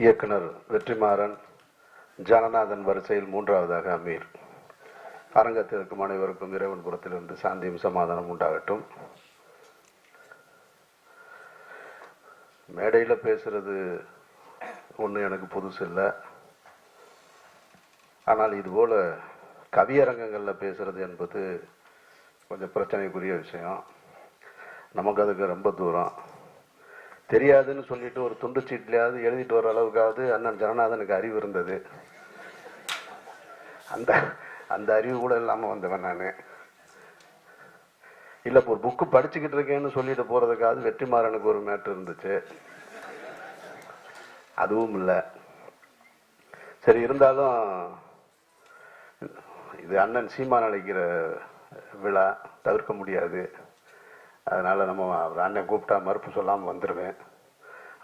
இயக்குனர் வெற்றிமாறன் ஜனநாதன் வரிசையில் மூன்றாவதாக அமீர். அரங்கத்தில் இருக்கும் அனைவருக்கும் இறைவன் புறத்திலிருந்து சாந்தியும் சமாதானம் உண்டாகட்டும். மேடையில் பேசுறது ஒன்றும் எனக்கு புதுசு இல்லை. ஆனால் இதுபோல் கவியரங்கங்களில் பேசுறது என்பது கொஞ்சம் பிரச்சனைக்குரிய விஷயம். நமக்கு அதுக்கு ரொம்ப தூரம். தெரியாதுன்னு சொல்லிட்டு ஒரு துண்டு சீட்லையாவது எழுதிட்டு வர அளவுக்காவது அண்ணன் ஜனநாதனுக்கு அறிவு இருந்தது. அந்த அந்த அறிவு கூட இல்லாமல் வந்தவன் நான். இல்லை இப்போ ஒரு புக்கு படிச்சுக்கிட்டு இருக்கேன்னு சொல்லிட்டு போகிறதுக்காவது வெற்றிமாறனுக்கு ஒரு மேட்ரு இருந்துச்சு. அதுவும் இல்லை. சரி இருந்தாலும் இது அண்ணன் சீமான் அழைக்கிற விழா தவிர்க்க முடியாது. அதனால் நம்ம அண்ணன் கூப்பிட்டா மறுப்பு சொல்லாமல் வந்துடுவேன்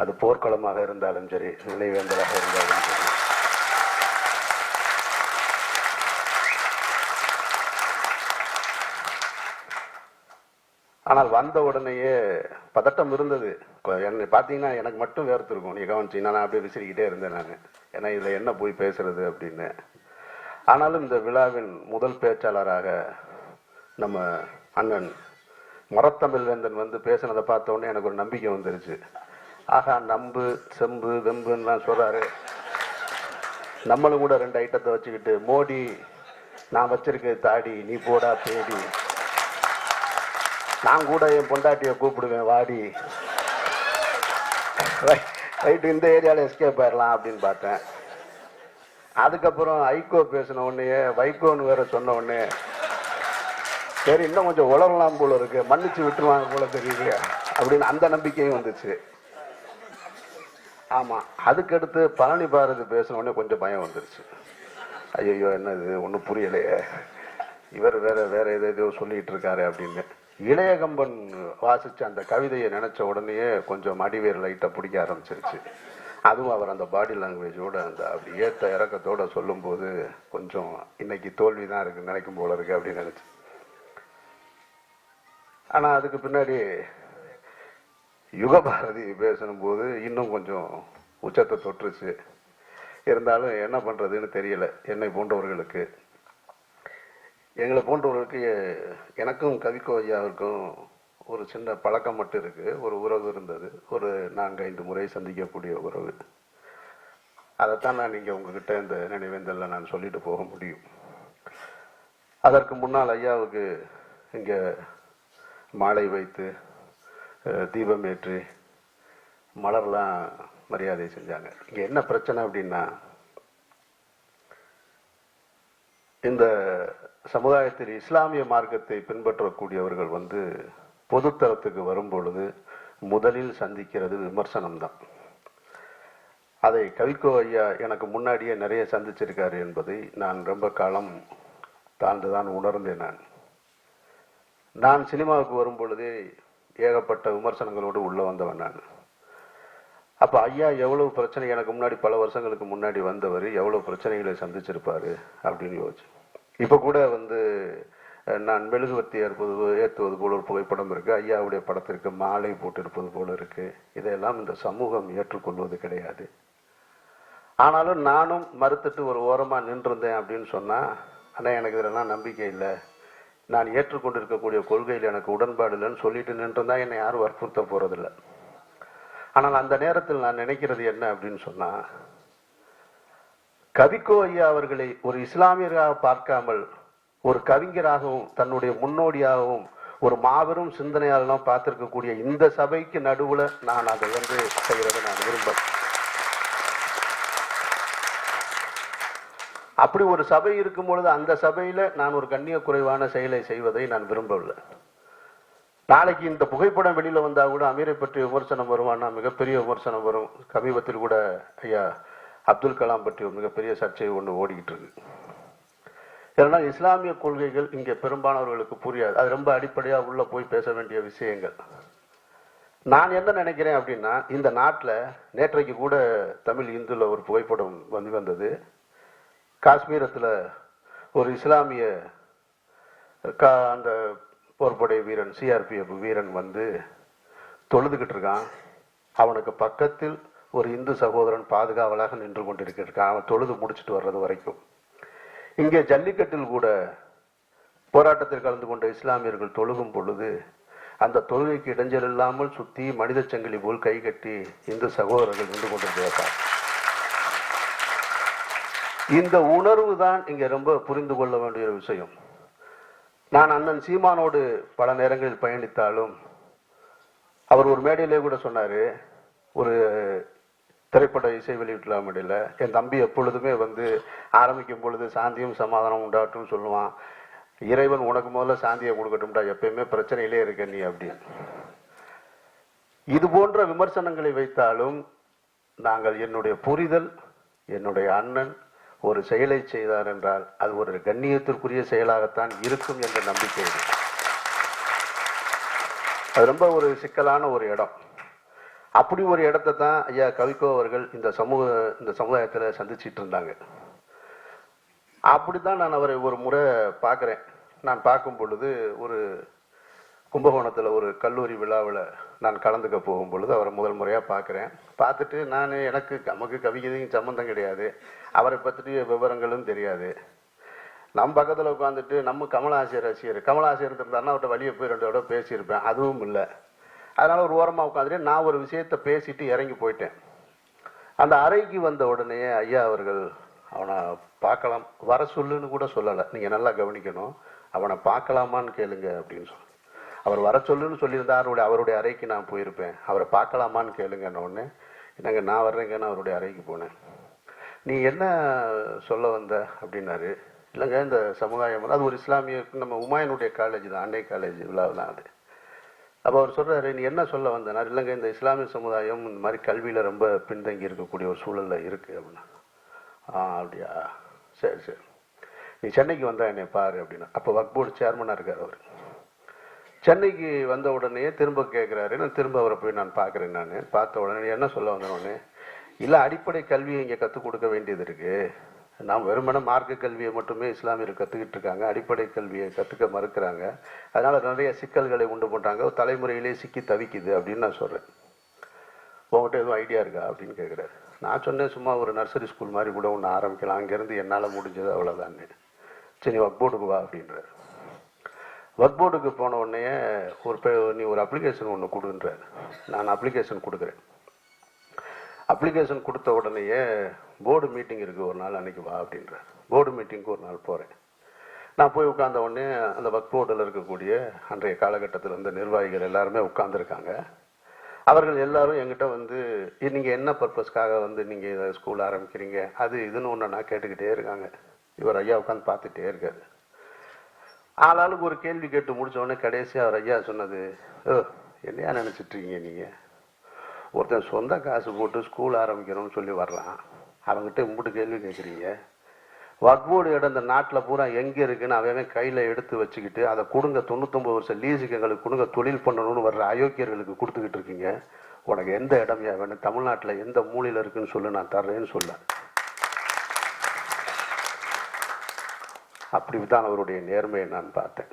அது போர்க்களமாக இருந்தாலும் சரி நினைவேந்தலாக இருந்தாலும் சரி. ஆனால் வந்த உடனேயே பதட்டம் இருந்தது. என்னை பார்த்தீங்கன்னா எனக்கு மட்டும் வேர்த்திருக்கும் நீ கவனிச்சிங்கன்னா நான் அப்படியே விசிறிக்கிட்டே இருந்தேன் நான். ஏன்னா இதில் என்ன போய் பேசுறது அப்படின்னு. ஆனாலும் இந்த விழாவின் முதல் பேச்சாளராக நம்ம அண்ணன் மரத்தமிழ்வேந்தன் வந்து பேசினதை பார்த்தோன்னே எனக்கு ஒரு நம்பிக்கை வந்துருச்சு. ஆகா நம்பு செம்பு வெம்புன்னெலாம் சொல்கிறாரு நம்மளும் கூட ரெண்டு ஐட்டத்தை வச்சுக்கிட்டு மோடி நான் வச்சிருக்க தாடி நீ போடா தேடி. நான் கூட என் பொண்டாட்டியை கூப்பிடுவேன் வாடி. ரைட்டு இந்த ஏரியாவில் எஸ்கேப் ஆயிடலாம் அப்படின்னு பார்த்தேன். அதுக்கப்புறம் ஐகோ பேசின உடனே வைகோன்னு வேற சொன்ன உடனே சரி இன்னும் கொஞ்சம் உளரலாம் போல இருக்கு. மன்னிச்சு விட்டுருவாங்க போல தெரியுது. அப்படின்னு அந்த நம்பிக்கையும் வந்துச்சு. ஆமா அதுக்கடுத்து பழனி பாரதி பேசின உடனே கொஞ்சம் பயம் வந்துருச்சு. ஐயோ என்னது? ஒன்றும் புரியலையே. இவர் வேற வேற ஏதோ சொல்லிட்டு இருக்காரு அப்படின்னு. இளையகம்பன் வாசிச்ச அந்த கவிதையை நினைச்ச உடனேயே கொஞ்சம் மடிவேர் லைட்டை பிடிக்க ஆரம்பிச்சிருச்சு. அதுவும் அவர் அந்த பாடி லாங்குவேஜோட அந்த அப்படி ஏற்ற இறக்கத்தோட சொல்லும்போது கொஞ்சம் இன்னைக்கு தோல்வி தான் இருக்கு நினைக்கும் போல இருக்கு அப்படின்னு நினைச்சு ஆனால் அதுக்கு பின்னாடி யுகபாரதி பேசணும்போது இன்னும் கொஞ்சம் உச்சத்தை தொற்றுச்சு இருந்தாலும் என்ன பண்ணுறதுன்னு தெரியல என்னை போன்றவர்களுக்கு. எங்களை போன்றவர்களுக்கு எனக்கும் கவிக்கோ ஐயாவிற்கும் ஒரு சின்ன பழக்கம் மட்டும் இருக்குது ஒரு உறவு இருந்தது. ஒரு நான்கு ஐந்து முறை சந்திக்கக்கூடிய உறவு. அதைத்தான் நான் இங்கே உங்ககிட்ட இந்த நினைவேந்தலில் நான் சொல்லிட்டு போக முடியும். அதற்கு முன்னால் ஐயாவுக்கு இங்கே மாலை வைத்து தீபம் ஏற்றி மலர்லாம் மரியாதை செஞ்சாங்க. இங்கே என்ன பிரச்சனை அப்படின்னா இந்த சமுதாயத்தில் இஸ்லாமிய மார்க்கத்தை பின்பற்றக்கூடியவர்கள் வந்து பொதுத்தளத்துக்கு வரும் பொழுது முதலில் சந்திக்கிறது விமர்சனம் தான் அதை கவிக்கோ ஐயா எனக்கு முன்னாடியே நிறைய சந்திச்சிருக்காரு என்பதை நான் ரொம்ப காலம் தாழ்ந்துதான் உணர்ந்தேன் நான். நான் சினிமாவுக்கு வரும் பொழுதே ஏகப்பட்ட விமர்சனங்களோடு உள்ளே வந்தவன் நான். அப்போ ஐயா எவ்வளவு பிரச்சனை? எனக்கு முன்னாடி பல வருஷங்களுக்கு முன்னாடி வந்தவர் எவ்வளோ பிரச்சனைகளை சந்திச்சிருப்பார் அப்படின்னு யோசிச்சு. இப்போ கூட வந்து நான் மெழுகுவர்த்தி ஏற்பது ஏற்றுவது போல ஒரு புகைப்படம் இருக்குது ஐயாவுடைய படத்திற்கு மாலை போட்டிருப்பது போல் இருக்குது இதையெல்லாம் இந்த சமூகம் ஏற்றுக்கொள்வது கிடையாது. ஆனாலும் நானும் மறுத்துட்டு ஒரு ஓரமாக நின்றிருந்தேன் அப்படின்னு சொன்னால் ஆனால் எனக்கு இதெல்லாம் நம்பிக்கை இல்லை. நான் ஏற்றுக்கொண்டிருக்கக்கூடிய கொள்கையில் எனக்கு உடன்பாடு இல்லைன்னு சொல்லிட்டு நின்றுதான் என்னை யாரும் வற்புறுத்த போறதில்லை. ஆனால் அந்த நேரத்தில் நான் நினைக்கிறது என்ன அப்படின்னு சொன்னா கவிக்கோ ஐயா அவர்களை ஒரு இஸ்லாமியராக பார்க்காமல் ஒரு கவிஞராகவும் தன்னுடைய முன்னோடியாகவும் ஒரு மாபெரும் சிந்தனையாளனும் பார்த்திருக்கக்கூடிய இந்த சபைக்கு நடுவுல நான் அதை வந்து செய்யறதை நான் விரும்புகிறேன் அப்படி ஒரு சபை இருக்கும் பொழுது அந்த சபையில் நான் ஒரு கண்ணிய குறைவான செயலை செய்வதை நான் விரும்பவில்லை. நாளைக்கு இந்த புகைப்படம் வெளியில் வந்தால் கூட அமீரை பற்றி விமர்சனம் வருவானா மிகப்பெரிய விமர்சனம் வரும். சமீபத்தில் கூட ஐயா அப்துல் கலாம் பற்றி ஒரு மிகப்பெரிய சர்ச்சை ஒன்று ஓடிக்கிட்டு இருக்கு. ஏன்னா இஸ்லாமிய கொள்கைகள் இங்கே பெரும்பாலானவர்களுக்கு புரியாது. அது ரொம்ப அடிப்படையாக உள்ளே போய் பேச வேண்டிய விஷயங்கள். நான் என்ன நினைக்கிறேன் அப்படின்னா இந்த நாட்டில் நேற்றைக்கு கூட தமிழ் இந்துல ஒரு புகைப்படம் வந்து வந்தது. காஷ்மீரத்தில் ஒரு இஸ்லாமிய கா- அந்த போர்படை வீரன் சிஆர்பிஎஃப் வீரன் வந்து தொழுதுகிட்டு இருக்கான். அவனுக்கு பக்கத்தில் ஒரு இந்து சகோதரன் பாதுகாவலாக நின்று கொண்டிருக்கிறான் அவன் தொழுது முடிச்சிட்டு வர்றது வரைக்கும். இங்கே ஜல்லிக்கட்டில் கூட போராட்டத்தில் கலந்து கொண்ட இஸ்லாமியர்கள் தொழுகும் பொழுது அந்த தொழுகைக்கு இடைஞ்சல் இல்லாமல் சுற்றி மனித சங்கிலி போல் கை கட்டி இந்து சகோதரர்கள் நின்று கொண்டிருக்கிறார்கள் இந்த உணர்வு தான் இங்க ரொம்ப புரிந்து கொள்ள வேண்டிய ஒரு விஷயம். நான் அண்ணன் சீமானோடு பல நேரங்களில் பயணித்தாலும் அவர் ஒரு மேடையிலே கூட சொன்னாரு ஒரு திரைப்பட இசை வெளியீட்டு மேடையில் என் தம்பி எப்பொழுதுமே வந்து ஆரம்பிக்கும் பொழுது சாந்தியும் சமாதானம் உண்டாட்டும் சொல்லுவான். இறைவன் உனக்கு முதல்ல சாந்தியை கொடுக்கட்டும்டா எப்பயுமே பிரச்சனையிலே இருக்க நீ அப்படின்னு. இது போன்ற விமர்சனங்களை வைத்தாலும் நாங்கள் என்னுடைய புரிதல் என்னுடைய அண்ணன் ஒரு செயலை செய்தார் என்றால் அது ஒரு கண்ணியத்திற்குரிய செயலாகத்தான் இருக்கும் என்ற நம்பிக்கை அது ரொம்ப ஒரு சிக்கலான ஒரு இடம். அப்படி ஒரு இடத்தை தான் ஐயா கவிக்கோ அவர்கள் இந்த சமூக இந்த சமுதாயத்தில் சந்திச்சிட்டு இருந்தாங்க. அப்படி தான் நான் அவரை ஒரு முறை பார்க்குறேன். நான் பார்க்கும் பொழுது ஒரு கும்பகோணத்தில் ஒரு கல்லூரி விழாவில் நான் கலந்துக்க போகும் பொழுது அவரை முதல் முறையாக பார்க்குறேன். பார்த்துட்டு நான் எனக்கு நமக்கு கவிதையும் சம்மந்தம் கிடையாது. அவரை பற்றிய விவரங்களும் தெரியாது. நம்ம பக்கத்தில் உட்காந்துட்டு நம்ம கமலாசிரியர் ரசிகர் கமலாசிரியர் இருந்தாருன்னா அவர்கிட்ட வழியை போய் ரெண்டு தடவை பேசியிருப்பேன். அதுவும் இல்லை. அதனால் ஒரு ஓரமாக உட்காந்துட்டு நான் ஒரு விஷயத்த பேசிட்டு இறங்கி போயிட்டேன். அந்த அறைக்கு வந்த உடனே ஐயா அவர்கள் அவனை பார்க்கலாம். வர சொல்லுன்னு கூட சொல்லலை. நீங்கள் நல்லா கவனிக்கணும். அவனை பார்க்கலாமான்னு கேளுங்க அப்படின்னு சொல்லி அவர் வர சொல்லுன்னு சொல்லியிருந்தா அவருடைய அவருடைய அறைக்கு நான் போயிருப்பேன். அவரை பார்க்கலாமான்னு கேளுங்கன்னு ஒன்று என்னங்க நான் வர்றேங்கன்னு அவருடைய அறைக்கு போனேன். நீ என்ன சொல்ல வந்த அப்படின்னாரு. இல்லைங்க இந்த சமுதாயம் அது ஒரு இஸ்லாமிய நம்ம உமாயனுடைய காலேஜ் தான் அன்னை காலேஜ் விழாவு அது. அப்போ அவர் சொல்கிறாரு நீ என்ன சொல்ல வந்தனார்? இல்லைங்க இந்த இஸ்லாமிய சமுதாயம் இந்த மாதிரி கல்வியில் ரொம்ப பின்தங்கி இருக்கக்கூடிய ஒரு சூழலில் இருக்குது அப்படின்னா. ஆ அப்படியா? சரி சரி. நீ சென்னைக்கு வந்தா என்னை பாரு அப்படின்னா. அப்போ வக்போர்டு போர்டு சேர்மனாக இருக்கார் அவர். சென்னைக்கு வந்த உடனே திரும்ப கேட்குறாரு நான் திரும்ப அவரை போய் நான் பார்க்குறேன் நான். பார்த்த உடனே என்ன சொல்ல வந்த இல்லை அடிப்படை கல்வியை இங்கே கற்றுக் கொடுக்க வேண்டியது இருக்குது நாம் வெறுமனே மார்க்க கல்வியை மட்டுமே இஸ்லாமியர் கற்றுக்கிட்டு இருக்காங்க. அடிப்படை கல்வியை கற்றுக்க மறுக்கிறாங்க. அதனால் நிறைய சிக்கல்களை உண்டு பண்ணுறாங்க தலைமுறையிலே சிக்கி தவிக்குது அப்படின்னு நான் சொல்கிறேன் உங்கள்கிட்ட எதுவும் ஐடியா இருக்கா? அப்படின்னு கேட்குறாரு நான் சொன்னேன் சும்மா ஒரு நர்சரி ஸ்கூல் மாதிரி கூட ஒன்று ஆரம்பிக்கலாம். அங்கேருந்து என்னால் முடிஞ்சது அவ்வளோதான்னு சரி ஒர்க் போர்டுக்கு வா அப்படின்றாரு. ஒர்க் போர்டுக்கு போன உடனே ஒரு பே நீ ஒரு அப்ளிகேஷன் ஒன்று கொடுன்றாரு நான் அப்ளிகேஷன் கொடுக்குறேன். அப்ளிகேஷன் கொடுத்த உடனேயே போர்டு மீட்டிங் இருக்குது ஒரு நாள் அன்றைக்கி வா அப்படின்றார். போர்டு மீட்டிங்க்கு ஒரு நாள் போகிறேன் நான் போய் உட்கார்ந்த உடனே அந்த ஒர்க் போர்டில் இருக்கக்கூடிய அன்றைய காலகட்டத்தில் இருந்த நிர்வாகிகள் எல்லாருமே உட்காந்துருக்காங்க அவர்கள் எல்லாரும் என்கிட்ட வந்து நீங்கள் என்ன பர்பஸ்க்காக வந்து நீங்கள் இதை ஸ்கூல் ஆரம்பிக்கிறீங்க? அது இதுன்னு ஒன்று நான் கேட்டுக்கிட்டே இருக்காங்க. இவர் ஐயா உட்காந்து பார்த்துட்டே இருக்காரு. ஆளாளுக்கு ஒரு கேள்வி கேட்டு முடிச்ச உடனே கடைசியாக அவர் ஐயா சொன்னது "ஓ, என்னையா நினச்சிட்ருக்கீங்க நீங்கள் ஒருத்தன் சொந்த காசு போட்டு ஸ்கூல் ஆரம்பிக்கணும்னு சொல்லி வர்றான் அவங்ககிட்ட உங்கள்கிட்ட கேள்வி கேட்குறீங்க வக்போர்டு இடம் இந்த நாட்டில் பூரா எங்கே இருக்குன்னு அவன் கையில் எடுத்து வச்சுக்கிட்டு அதை கொடுங்க தொண்ணூத்தொம்பது வருஷம் லீஸுக்கு எங்களுக்கு கொடுங்க தொழில் பண்ணணும்னு வர்ற அயோக்கியர்களுக்கு கொடுத்துக்கிட்டு இருக்கீங்க. உனக்கு எந்த இடம் வேணும்? தமிழ்நாட்டில் எந்த மூலையில் இருக்குன்னு சொல்லு நான் தர்றேன்னு சொல்லேன் அப்படி தான் அவருடைய நேர்மையை நான் பார்த்தேன்.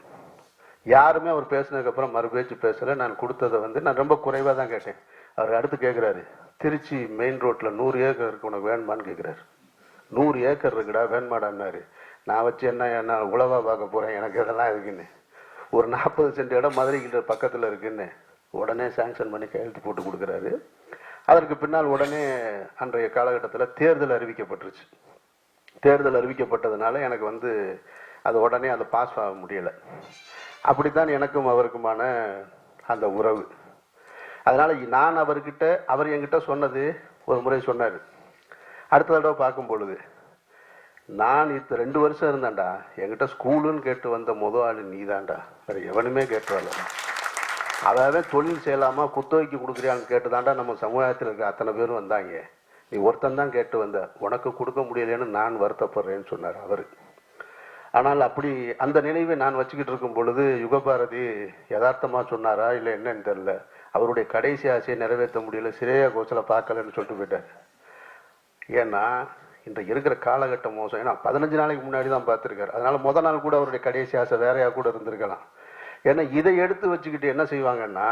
யாருமே அவர் பேசினதுக்கப்புறம் மறுபேச்சு பேசலை. நான் கொடுத்ததை வந்து நான் ரொம்ப குறைவாக தான் கேட்டேன். அவர் அடுத்து கேட்குறாரு திருச்சி மெயின் ரோட்டில் நூறு ஏக்கர் இருக்கு உனக்கு வேணுமான்னு கேட்குறாரு நூறு ஏக்கர் இருக்குடா வேணுமாடான்னாரு. நான் வச்சு என்ன என்ன உழவா பார்க்க போகிறேன் எனக்கு இதெல்லாம் இருக்குன்னு ஒரு நாற்பது சென்ட் இடம் மதுரைக்கு பக்கத்தில் இருக்குன்னு உடனே சாங்ஷன் பண்ணி கையெழுத்து போட்டு கொடுக்குறாரு. அதற்கு பின்னால் உடனே அன்றைய காலகட்டத்தில் தேர்தல் அறிவிக்கப்பட்டுருச்சு. தேர்தல் அறிவிக்கப்பட்டதுனால எனக்கு வந்து அது உடனே அதை பாஸ் ஆக முடியலை. அப்படித்தான் எனக்கும் அவருக்குமான அந்த உறவு. அதனால் நான் அவர்கிட்ட அவர் என்கிட்ட சொன்னது ஒரு முறை சொன்னார். அடுத்த தடவை பார்க்கும் பொழுது நான் இப்போ ரெண்டு வருஷம் இருந்தேன்டா என்கிட்ட ஸ்கூலுன்னு கேட்டு வந்த முத ஆளு நீதான்டா. வேறு எவனுமே கேட்டு வரல அதாவது தொழில் செய்யலாமா குத்தகைக்கு கொடுக்குறியான்னு கேட்டுதான்டா நம்ம சமுதாயத்தில் இருக்க அத்தனை பேரும் வந்தாங்க. நீ ஒருத்தன் தான் கேட்டு வந்த உனக்கு கொடுக்க முடியலைன்னு நான் வருத்தப்படுறேன்னு சொன்னார் அவர். ஆனால் அப்படி அந்த நினைவை நான் வச்சுக்கிட்டு இருக்கும் பொழுது யுகபாரதி யதார்த்தமாக சொன்னாரா இல்லை என்னன்னு தெரில அவருடைய கடைசி ஆசையை நிறைவேற்ற முடியல சிரேயா கோச்சலை பார்க்கலன்னு சொல்லிட்டு போயிட்டார். ஏன்னா இந்த இருக்கிற காலகட்டம் மோசம். ஏன்னா பதினஞ்சு நாளைக்கு முன்னாடி தான் பார்த்துருக்காரு. அதனால் முத நாள் கூட அவருடைய கடைசி ஆசை வேறையாக கூட இருந்திருக்கலாம். ஏன்னா இதை எடுத்து வச்சுக்கிட்டு என்ன செய்வாங்கன்னா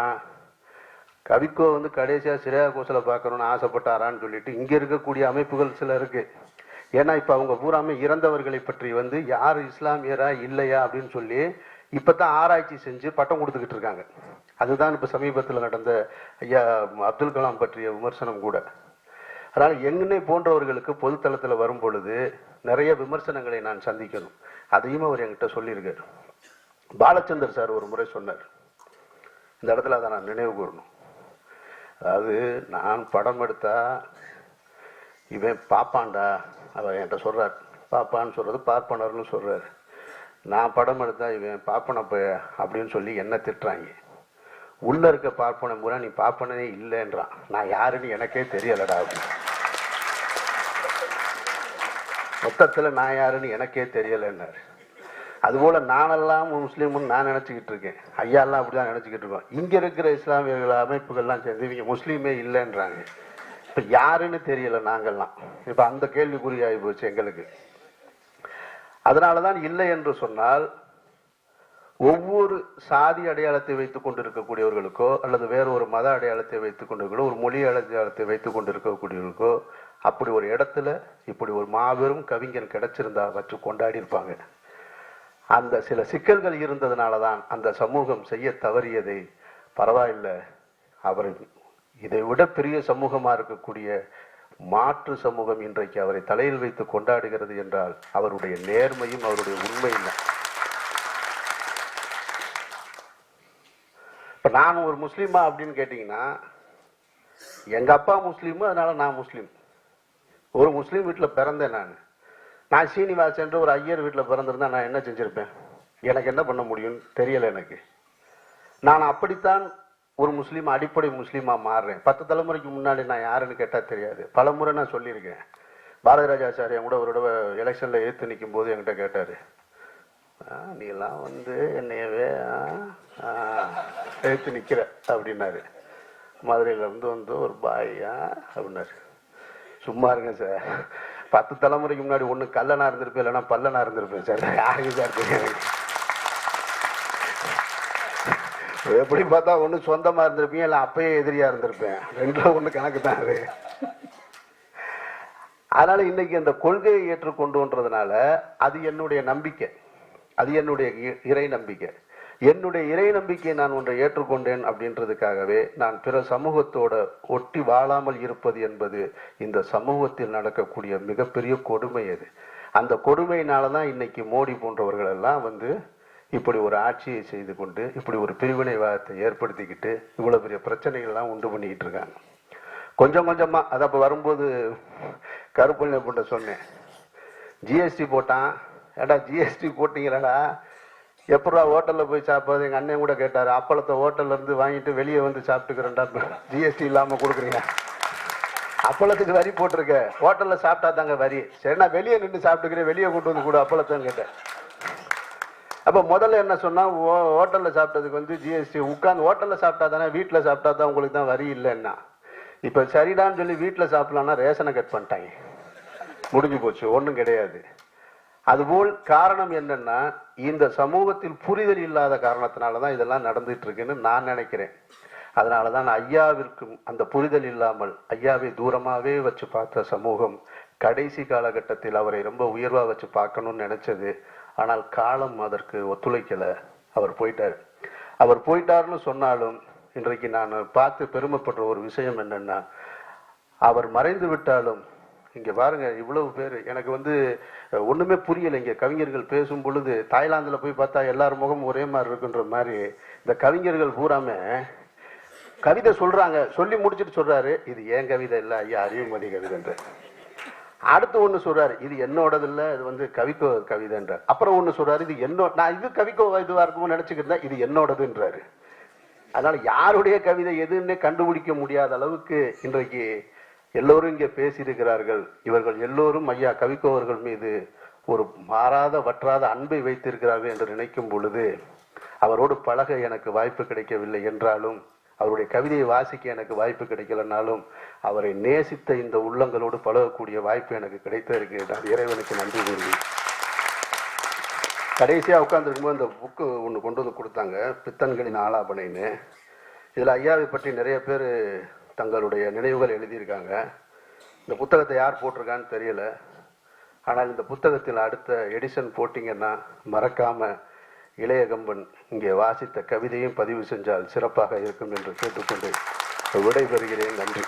கவிக்கோ வந்து கடைசியாக சிறையா கோஷலை பார்க்கணும்னு ஆசைப்பட்டாரான்னு சொல்லிட்டு இங்கே இருக்கக்கூடிய அமைப்புகள் சில இருக்குது ஏன்னா இப்போ அவங்க பூராமே இறந்தவர்களை பற்றி வந்து யார் இஸ்லாமியரா இல்லையா அப்படின்னு சொல்லி இப்போ தான் ஆராய்ச்சி செஞ்சு பட்டம் கொடுத்துக்கிட்டு இருக்காங்க. அதுதான் இப்போ சமீபத்தில் நடந்த ஐயா அப்துல் கலாம் பற்றிய விமர்சனம் கூட. அதனால் எங்கன்னே போன்றவர்களுக்கு பொதுத்தளத்தில் வரும் பொழுது நிறைய விமர்சனங்களை நான் சந்திக்கணும். அதையும் அவர் என்கிட்ட சொல்லியிருக்காரு. பாலச்சந்தர் சார் ஒரு முறை சொன்னார். இந்த இடத்துல அதை நான் நினைவு கூறணும். அதாவது நான் படம் எடுத்தா இவன் பார்ப்பான்டா அவர் என்கிட்ட சொல்கிறார் பாப்பான்னு சொல்கிறது பார்ப்பனர்னு சொல்கிறார் நான் படம் எடுத்தா இவன் பாப்பனப்ப அப்படின்னு சொல்லி என்ன திட்டுறாங்க. உள்ளே இருக்க பார்ப்பன பூரா நீ பார்ப்பனே இல்லைன்றான். நான் யாருன்னு எனக்கே தெரியலடா. அப்படின்னு. மொத்தத்தில் நான் யாருன்னு எனக்கே தெரியலைன்னாரு. அதுபோல் நானெல்லாம் முஸ்லீம்னு நான் நினச்சிக்கிட்டு இருக்கேன். ஐயாலாம் அப்படி அப்படிதான் நினச்சிக்கிட்டு இருக்கோம். இங்கே இருக்கிற இஸ்லாமியர்கள் அமைப்புகள்லாம் சேர்ந்து இவங்க முஸ்லீமே இல்லைன்றாங்க. இப்போ யாருன்னு தெரியல நாங்கள்லாம் இப்போ அந்த கேள்விக்குறியாகி போச்சு எங்களுக்கு. அதனாலதான் இல்லை என்று சொன்னால் ஒவ்வொரு சாதி அடையாளத்தை வைத்துக் கொண்டிருக்கக்கூடியவர்களுக்கோ அல்லது வேறு ஒரு மத அடையாளத்தை வைத்துக் கொண்டிருக்கோ ஒரு மொழி அடையாளத்தை வைத்துக் கொண்டிருக்கக்கூடியவர்களுக்கோ அப்படி ஒரு இடத்துல இப்படி ஒரு மாபெரும் கவிஞன் கிடைச்சிருந்தா வச்சு கொண்டாடி இருப்பாங்க. அந்த சில சிக்கல்கள் இருந்ததுனால தான் அந்த சமூகம் செய்ய தவறியதை. பரவாயில்லை. அவர் இதை விட பெரிய சமூகமாக இருக்கக்கூடிய மாற்று சமூகம் இன்றைக்கு அவரை தலையில் வைத்து கொண்டாடுகிறது என்றால் அவருடைய நேர்மையும் அவருடைய உண்மையும் தான். இப்போ நான் ஒரு முஸ்லீமா அப்படின்னு கேட்டிங்கன்னா எங்கள் அப்பா முஸ்லீமு அதனால் நான் முஸ்லீம். ஒரு முஸ்லீம் வீட்டில் பிறந்தேன் நான். நான் சீனிவாசன்ற ஒரு ஐயர் வீட்டில் பிறந்திருந்தா நான் என்ன செஞ்சிருப்பேன்? எனக்கு என்ன பண்ண முடியும்னு தெரியல எனக்கு. நான் அப்படித்தான் ஒரு முஸ்லீம் அடிப்படை முஸ்லீமாக மாறுறேன். பத்து தலைமுறைக்கு முன்னாடி நான் யாருன்னு கேட்டால் தெரியாது. பல முறை நான் சொல்லியிருக்கேன். பாரதிராஜாச்சாரியா கூட ஒரு தடவை எலெக்ஷனில் எழுத்து நிற்கும் போது என்கிட்ட கேட்டார். நீலாம் வந்து என்னையவே எழுத்து நிற்கிற அப்படின்னாரு. மதுரையிலேருந்து வந்து ஒரு பாயா அப்படின்னாரு. சும்மா இருங்க சார். பத்து தலைமுறைக்கு முன்னாடி ஒன்று கல்லனா இருந்திருப்பேன் இல்லைன்னா பல்லனா இருந்திருப்பேன் சார். யாருக்கு சார் தெரியும்? எப்படி பார்த்தா ஒன்று சொந்தமாக இருந்திருப்பீங்க இல்லை அப்பயே எதிரியாக இருந்திருப்பேன். ரெண்டும் ஒன்று கணக்கு தான் அது. அதனால் இன்னைக்கு அந்த கொள்கையை ஏற்றுக்கொண்டுன்றதுனால அது என்னுடைய நம்பிக்கை. அது என்னுடைய இ- இறை நம்பிக்கை. என்னுடைய இறை நம்பிக்கையை நான் ஒன்றை ஏற்றுக்கொண்டேன் அப்படின்றதுக்காகவே நான் பிற சமூகத்தோட ஒட்டி வாழாமல் இருப்பது என்பது இந்த சமூகத்தில் நடக்கக்கூடிய மிகப்பெரிய கொடுமை அது. அந்த கொடுமையினால தான் இன்னைக்கு மோடி போன்றவர்கள் எல்லாம் வந்து இப்படி ஒரு ஆட்சியை செய்து கொண்டு இப்படி ஒரு பிரிவினைவாதத்தை ஏற்படுத்திக்கிட்டு இவ்வளோ பெரிய பிரச்சனைகள்லாம் உண்டு பண்ணிக்கிட்டு இருக்காங்க. கொஞ்சம் கொஞ்சமாக அது அப்போ வரும்போது கருப்பண்ண போட்ட சொன்னேன் ஜிஎஸ்டி போட்டான். ஏடா ஜிஎஸ்டி போட்டீங்களாடா? எப்படா ஹோட்டலில் போய் சாப்பிட்றது எங்கள் அண்ணன் கூட கேட்டார் அப்பளத்தை ஹோட்டல்லேருந்து வாங்கிட்டு வெளியே வந்து சாப்பிட்டுக்கிறேன்டா. ஜிஎஸ்டி இல்லாமல் கொடுக்குறீங்க. அப்பளத்துக்கு வரி போட்டிருக்க. ஹோட்டலில் சாப்பிட்டா தாங்க வரி. சரி நான் வெளியே நின்று சாப்பிட்டுக்கிறேன். வெளியே கொண்டு வந்து கூட அப்பளத்தைன்னு கேட்டேன். அப்போ முதல்ல என்ன சொன்னால் ஹோட்டலில் சாப்பிட்டதுக்கு வந்து ஜிஎஸ்டி உட்காந்து ஹோட்டலில் சாப்பிட்டா தானே வீட்டில் சாப்பிட்டா தான் உங்களுக்கு தான் வரி இல்லைன்னா? இப்போ சரிடான்னு சொல்லி வீட்டில் சாப்பிட்லான்னா ரேஷனை கட் பண்ணிட்டாங்க. முடிஞ்சு போச்சு ஒன்றும் கிடையாது. அதுபோல் காரணம் என்னன்னா இந்த சமூகத்தில் புரிதல் இல்லாத காரணத்தினால தான் இதெல்லாம் நடந்துட்டு இருக்குன்னு நான் நினைக்கிறேன். அதனால தான் ஐயாவிற்கும் அந்த புரிதல் இல்லாமல் ஐயாவை தூரமாகவே வச்சு பார்த்த சமூகம் கடைசி காலகட்டத்தில் அவரை ரொம்ப உயர்வாக வச்சு பார்க்கணும்னு நினச்சது. ஆனால் காலம் அதற்கு ஒத்துழைக்கலை. அவர் போயிட்டார். அவர் போயிட்டாருன்னு சொன்னாலும் இன்றைக்கு நான் பார்த்து பெருமைப்படுற ஒரு விஷயம் என்னென்னா அவர் மறைந்து விட்டாலும் இங்கே பாருங்க இவ்வளவு பேர் எனக்கு வந்து ஒன்றுமே புரியலை இங்கே. கவிஞர்கள் பேசும் பொழுது தாய்லாந்தில் போய் பார்த்தா எல்லார் முகமும் ஒரே மாதிரி இருக்குன்ற மாதிரி இந்த கவிஞர்கள் பூராம கவிதை சொல்கிறாங்க சொல்லி முடிச்சுட்டு சொல்கிறாரு இது ஏன் கவிதை இல்லை? ஐயா அறிவுமதி கவிதைன்ற. அடுத்து ஒன்று சொல்கிறாரு இது என்னோடது இல்லை இது வந்து கவிக்கோ கவிதைன்ற. அப்புறம் ஒன்று சொல்கிறாரு இது என்னோட நான் இது கவிக்கோ இதுவாக இருக்கும்னு நினைச்சுக்கிட்டு இது என்னோடதுன்றாரு. அதனால் யாருடைய கவிதை எதுன்னே கண்டுபிடிக்க முடியாத அளவுக்கு இன்றைக்கு எல்லோரும் இங்கே பேசியிருக்கிறார்கள். இவர்கள் எல்லோரும் ஐயா கவிக்கோ அவர்கள் மீது ஒரு மாறாத வற்றாத அன்பை வைத்திருக்கிறார்கள் என்று நினைக்கும் பொழுது அவரோடு பழக எனக்கு வாய்ப்பு கிடைக்கவில்லை என்றாலும் அவருடைய கவிதையை வாசிக்க எனக்கு வாய்ப்பு கிடைக்கலனாலும் அவரை நேசித்த இந்த உள்ளங்களோடு பழகக்கூடிய வாய்ப்பு எனக்கு கிடைத்திருக்கு நான் இறைவனுக்கு நன்றி கடைசியாக உட்காந்துருக்கும் உட்காந்துருக்கும்போது இந்த புக்கு ஒன்று கொண்டு வந்து கொடுத்தாங்க பித்தன்களின் ஆலாபனைன்னு. இதில் ஐயாவை பற்றி நிறைய பேர் தங்களுடைய நினைவுகள் எழுதியிருக்காங்க. இந்த புத்தகத்தை யார் போட்டிருக்கான்னு தெரியல. ஆனால் இந்த புத்தகத்தில் அடுத்த எடிஷன் போட்டிங்கன்னா மறக்காம இளையகம்பன் இங்கே வாசித்த கவிதையும் பதிவு செஞ்சால் சிறப்பாக இருக்கும் என்று கேட்டுக்கொண்டு விடைபெறுகிறேன். நன்றி.